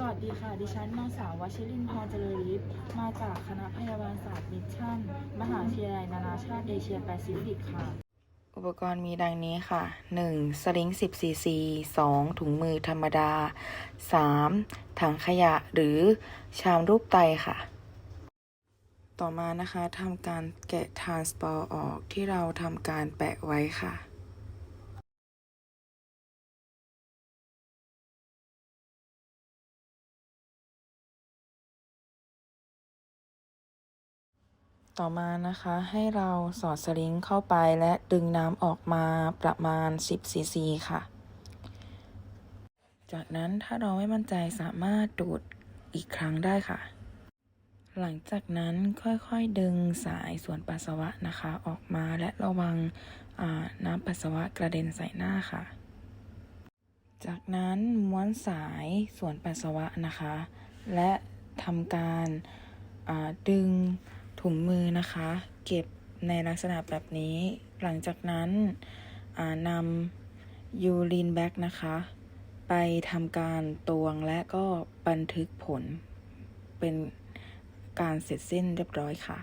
สวัสดีค่ะ ดิฉันนางสาววชิรินทร์เจริญฤทธิ์มาจากคณะพยาบาลศาสตร์มิชชั่น มหาวิทยาลัยนานาชาติเอเชียแปซิฟิกค่ะ อุปกรณ์มีดังนี้ค่ะ 1. สลิง 10 ซีซี 2. ถุงมือธรรมดา 3. ถังขยะหรือชามรูปไตค่ะ ต่อมานะคะทำการแกะทรานสปอร์ออกที่เราทำการแปะไว้ค่ะ ต่อมานะคะให้เราสอดสลิงเข้าไปและดึงน้ำออกมาประมาณ 10 ซีซีค่ะ จากนั้นถ้าเราไม่มั่นใจสามารถดูดอีกครั้งได้ค่ะ หลังจากนั้นค่อยๆดึงสายส่วนปัสสาวะนะคะออกมาและระวังน้ำปัสสาวะกระเด็นใส่หน้าค่ะ จากนั้นม้วนสายส่วนปัสสาวะนะคะ และทำการดึง ถุงมือนะคะ เก็บในลักษณะแบบนี้ หลังจากนั้นนำยูรินแบ็กนะคะ ไปทำการตวงและก็บันทึกผลเป็นการเสร็จสิ้นเรียบร้อยค่ะ